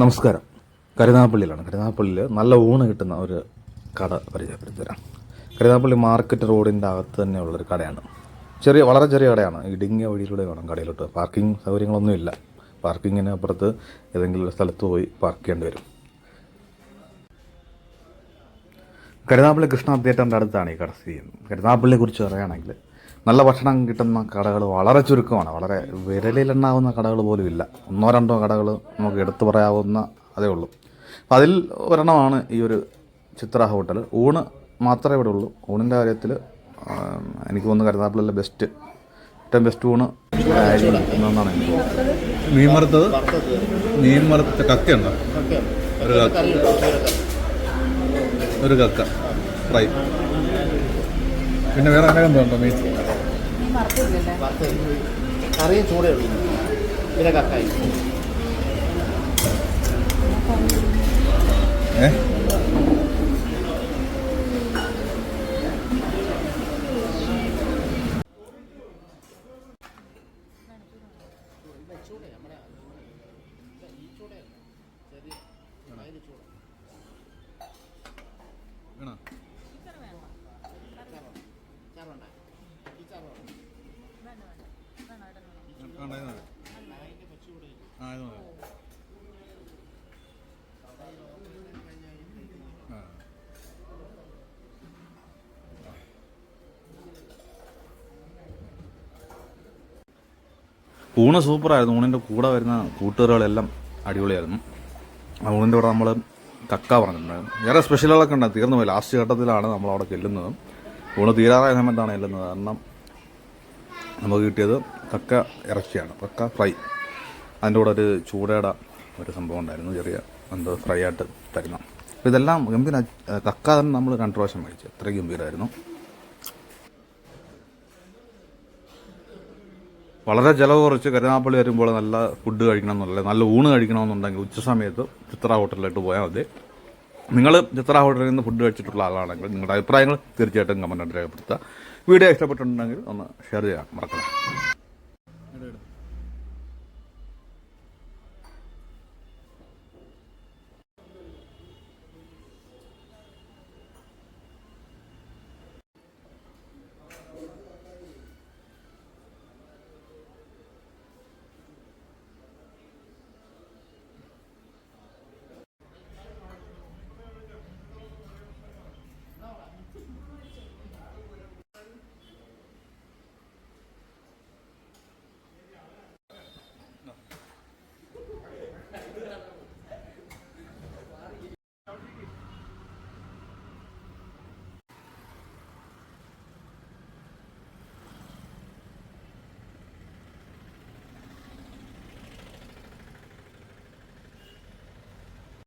നമസ്കാരം. കരുനാഗപ്പള്ളിയിലാണ്. കരുനാഗപ്പള്ളിയിൽ നല്ല ഊണ് കിട്ടുന്ന ഒരു കട പരിചയപ്പെടുത്തി തരാം. കരുനാഗപ്പള്ളി മാർക്കറ്റ് റോഡിന്റെ അകത്ത് തന്നെയുള്ളൊരു കടയാണ്. ചെറിയ വളരെ ചെറിയ കടയാണ്. ഇടുങ്ങിയ വഴിയിലൂടെ വേണം കടയിലോട്ട് പാർക്കിംഗ് സൗകര്യങ്ങളൊന്നുമില്ല. പാർക്കിങ്ങിന് അപ്പുറത്ത് ഏതെങ്കിലും ഒരു സ്ഥലത്ത് പോയി പാർക്ക് ചെയ്യേണ്ടി വരും. കരുനാഗപ്പള്ളി കൃഷ്ണ തിയേറ്ററിന്റെ അടുത്താണ് ഈ കട സ്ഥിതി ചെയ്യുന്നത്. പറയുകയാണെങ്കിൽ നല്ല ഭക്ഷണം കിട്ടുന്ന കടകൾ വളരെ ചുരുക്കമാണ്. വളരെ വിരലിലെണ്ണാവുന്ന കടകൾ പോലും ഇല്ല. ഒന്നോ രണ്ടോ കടകൾ നമുക്ക് എടുത്തു പറയാവുന്ന അതേ ഉള്ളൂ. അപ്പം അതിൽ ഒരെണ്ണമാണ് ഈ ഒരു ചിത്ര ഹോട്ടൽ. ഊണ് മാത്രമേ ഇവിടെ ഉള്ളൂ. ഊണിന്റെ കാര്യത്തിൽ എനിക്ക് തോന്നുന്നു കരുതാപ്പിളിലെ ബെസ്റ്റ് ഏറ്റവും ബെസ്റ്റ് ഊണ് എന്നാണ് എനിക്ക് മീൻ വറുത്തത്? മീൻ വറുത്ത കക്കയുണ്ടോ? ഒരു കക്ക. ഒരു കക്ക. ഫ്രൈ. പിന്നെ വേറെ അങ്ങനെ ഉണ്ടോ മീൻ കറിയും ചൂടേ ഉള്ളൂ. പിന്നെ കക്കായി. ഏ വേണോ? ആ. ഊണ് സൂപ്പറായിരുന്നു. ഊണിന്റെ കൂടെ വരുന്ന കൂട്ടുകാരികളെല്ലാം അടിപൊളിയായിരുന്നു. ആ ഊണിന്റെ കൂടെ നമ്മൾ കക്ക പറഞ്ഞിട്ടുണ്ടായിരുന്നു. വേറെ സ്പെഷ്യലുകളൊക്കെ ഉണ്ടായി തീർന്നു പോയി. ലാസ്റ്റ് ഘട്ടത്തിലാണ് നമ്മൾ അവിടെ ചെല്ലുന്നത്. ഊണ് തീരാറായ സമയത്താണ് ചെല്ലുന്നത്. കാരണം നമുക്ക് കിട്ടിയത് കക്ക ഇറച്ചിയാണ് കക്ക ഫ്രൈ. അതിന്റെ കൂടെ ഒരു ചൂടേട ഒരു സംഭവം ഉണ്ടായിരുന്നു ചെറിയ എന്തോ ഫ്രൈ ആയിട്ട് തരുന്ന. അപ്പോൾ ഇതെല്ലാം ഗംഭീര കക്ക തന്നെ നമ്മൾ രണ്ട് പ്രാവശ്യം മേടിച്ചു. അത്രയും ഗംഭീരമായിരുന്നു വളരെ ചിലവ് കുറച്ച് കരുനാപ്പള്ളി വരുമ്പോൾ നല്ല ഫുഡ് കഴിക്കണം എന്നുള്ളത് നല്ല ഊണ് കഴിക്കണമെന്നുണ്ടെങ്കിൽ ഉച്ച സമയത്ത് ചിത്ര ഹോട്ടലിലോട്ട് പോയാൽ മതി. നിങ്ങൾ ചിത്ര ഹോട്ടലിൽ നിന്ന് ഫുഡ് കഴിച്ചിട്ടുള്ള ആളാണെങ്കിൽ നിങ്ങളുടെ അഭിപ്രായങ്ങൾ തീർച്ചയായിട്ടും കമന്റായിട്ട് രേഖപ്പെടുത്തുക. വീഡിയോ ഇഷ്ടപ്പെട്ടിട്ടുണ്ടെങ്കിൽ ഒന്ന് ഷെയർ ചെയ്യാം മറക്കണം